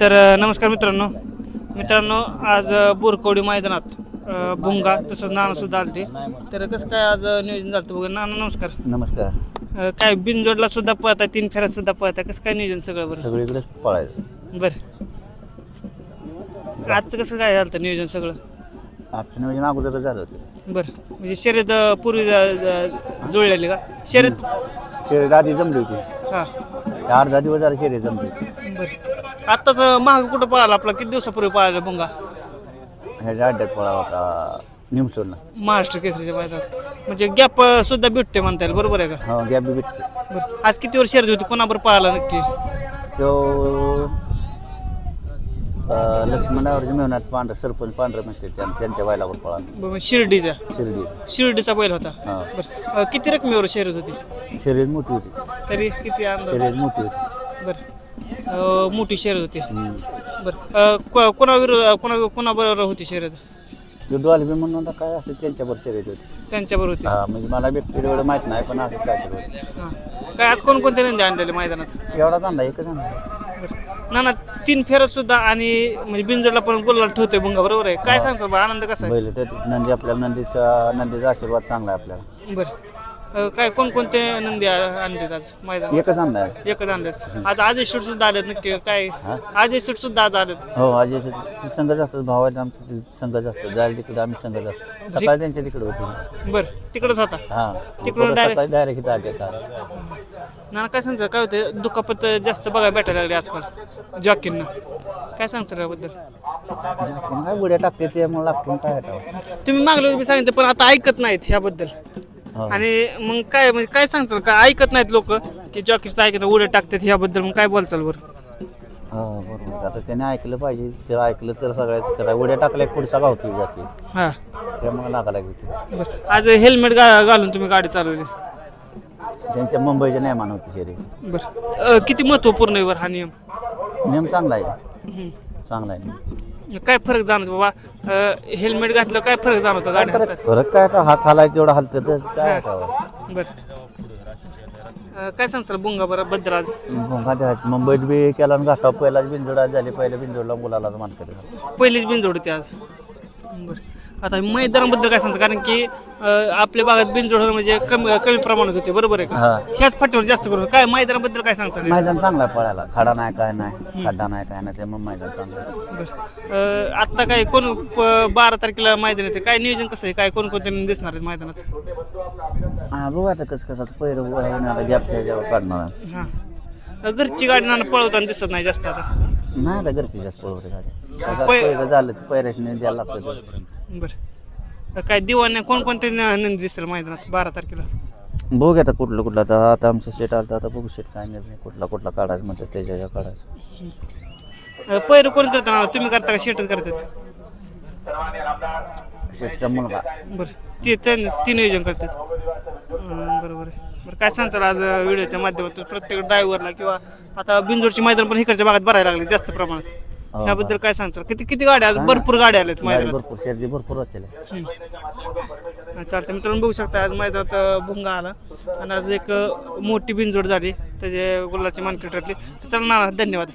तर नमस्कार मित्रांनो. मित्रांनो आज बोरकवडी मैदानात अ, भुंगा तसंच नाना सुद्धा आलते. तर कसं काय आज नियोजन झालं बघा नाना नमस्कार. नमस्कार. अ, काय बिनजोडला सुद्धा पळता तीन फेऱ्यात सुद्धा पळता कसं काय नियोजन सगळं बरं? सगळीकडेच पळायचं. बरं. आजचं कसं काय झालं नियोजन सगळं? आजचं नियोजन अगोदर झालं होतं. बरं. म्हणजे शर्यत अ, पूर्वी जुळलेली का? शर्यत? शर्यत आधी जमली होती. हां. दहा दिवस झाले शर्यत जमली होती बरं. आत्ताच महाग कुठं पळाला आपला किती दिवसापूर्वी पळाला भुंगा? ह्याच्या अड्ड्यात पळा होता निमसोडला महाराष्ट्र केसरीच्या मैदानात. म्हणजे गॅप सुद्धा भेटते म्हणता येईल. बरोबर आहे का? हो गॅप बी भेटते बरं. आज किती वर्ष शर्यत होती? कोणाबरोबर पळाला नक्की? तो अं, लक्ष्मणावरच्या मेहनात पांढरं सरपंच पांढरं म्हणते त्या- त्यांच्या वायलावर पळा बरं, शिर्डीचा? शिर्डी. शिर्डीचा बैल होता. हा. बरं अं, किती रकमेवर शर्यत होती? शर्यत मोठी होती. तरी किती अंदाज? शर्यत मोठी होती. बरं अं, मोठी शर्यत होती. हम्म. बरं अं, को- कोणाविरुद्ध कोणा कोणाबरोबर होती शर्यत? डॉल्बी म्हणून होता काय असं त्यांच्यावर शर्यत होती. त्यांच्याबरोबर होती. हा म्हणजे मला व्यक्ती एवढं माहीत नाही पण असं काय होतं. हां. काय आज कोणकोणते नंदी आणलेले मैदानात? एवढाच आणला एकच आणला ना ना तीन फेरत सुद्धा आणि म्हणजे बिंजरला पण गोल्ला ठेवतोय भुंगा बरोबर आहे? काय सांगतो बा आनंद कसा आहे? बैल तर नंदी आपल्याला नंदीचा नंदीचा आशीर्वाद चांगला आहे आपल्याला. बरं. अं, काय कोणकोणते नंदी आ- आणलेत आज मैदान एकच आणला एकच आणलेत. आज आदेश शूट सुद्धा आलेत नक्की काय? हा? आदेश शूट सुद्धा आज आलेत. हो अजय शेट्टी संघच असतात भाव आहेत आमचं संघच असतं जायला तिकडे आम्ही संघच असतो सकाळी त्यांच्या तिकडे होती. बरं तिकडच होता? हा तिकडून परत direct- सकाळी डायरेक्ट इथं आले का ना काय सांगतं काय होतं दुखापत जास्त बघायला भेटायला लागले आजकाल जॉकींना. काय सांगता त्याबद्दल? काय उड्या टाकते ते मग लागते काय तुम्ही मागलं मी सांगितलं पण आता ऐकत नाहीत ह्याबद्दल. आणि मग काय म्हणजे काय सांगतात? का ऐकत नाहीत लोक की जॉकीच ऐकत उड्या टाकतात ह्याबद्दल. मग काय बोलचाल बरं? हा बरोबर. आता त्याने ऐकलं पाहिजे. ते ऐकलं तर सगळ्याच करा. उड्या टाकल्या की पुढचा गावती जाते. हां. त्यामुळे लागा लागते बरं. आज हेल्मेट घालून तुम्ही गाडी चालवली. त्यांच्या मुंबईच्या नियमान होती शरीर. बरं. अं, किती महत्त्वपूर्ण आहे बरं हा नियम? नियम चांगला आहे. हम्म. चांगला आहे. काय फरक जाणवतो बाबा? हेल्मेट घातलं काय फरक जाणवतो गाडी फरक हातात? फरक काय आता? हात हालायचं तेवढं हलतं तर काय बरं. सांगताल बुंगा बरं बद्दल आज मुंबईत बी केला आणि घाटा पहिलाच बिंजोडा झाली. पहिल्या बिंजोडला मुलालाच मान करे पहिलीच बिनजोड होती आज. बरं. आता मैदानाबद्दल काय सांगता कारण की अं, आपल्या भागात बिनजोड होणं म्हणजे कमी कमी प्रमाणात होते बरोबर आहे का? ह्याच फाटीवर जास्त करून. काय मैदानाबद्दल काय सांगता? मैदान चांगला आहे पळायला. खडा नाही काय नाही. खड्डा नाही काय नाही त्यामुळे मैदान चांगलं आहे. आत्ता काय कोण प- बारा तारखेला मैदान येते? काय नियोजन कसं आहे? काय कोण कोणते दिसणार आहेत मैदानात? हा बघू आता कसं कसं आता पहिलं आता गॅपच्या ह्याच्यावर काढणार आहे. हां. घरची गाडी नाना पळवताना दिसत नाही जास्त आता? नाही आता घरची जास्त पळवते गाडी. पै- पहिलं झालं पैराशने द्यायला लागतं. बरं. काय दिवाने कोणकोणते न- नंदी दिसेल मैदानात? बारा तारखेला. बघू आता कुठलं कुठलं. आता आता आमचं सेट आलं तर आता बघू सेट काय निर्णय. कुठला कुठला काढायचं म्हणतात त्याच्या ह्याच्या काढायचं. अं, पैर कोण करता तुम्ही करता का शेटच करतात? सेटचा मुलगा. बरं. ते ते- ती नियोजन करतात. अं, बरोबर आहे. बरं काय सांगताल आज व्हिडिओच्या माध्यमातून? प्रत्येक ड्रायव्हरला किंवा आता बिंजोडची मैदान पण इकडच्या भागात भरायला लागले जास्त प्रमाणात. हो, त्याबद्दल काय सांगताल? किती किती गाड्या आज? भरपूर गाड्या आल्यात गाडी मैदानात. भरपूर शेती भरपूर होते हम्म. चालतं मित्रांनो बघू शकता आज मैदानात अं, भुंगा आला. आणि आज एक अं, मोठी बिनजोड झाली. त्याचे गुलाची मानकरी ठरली. तर चला ना धन्यवाद.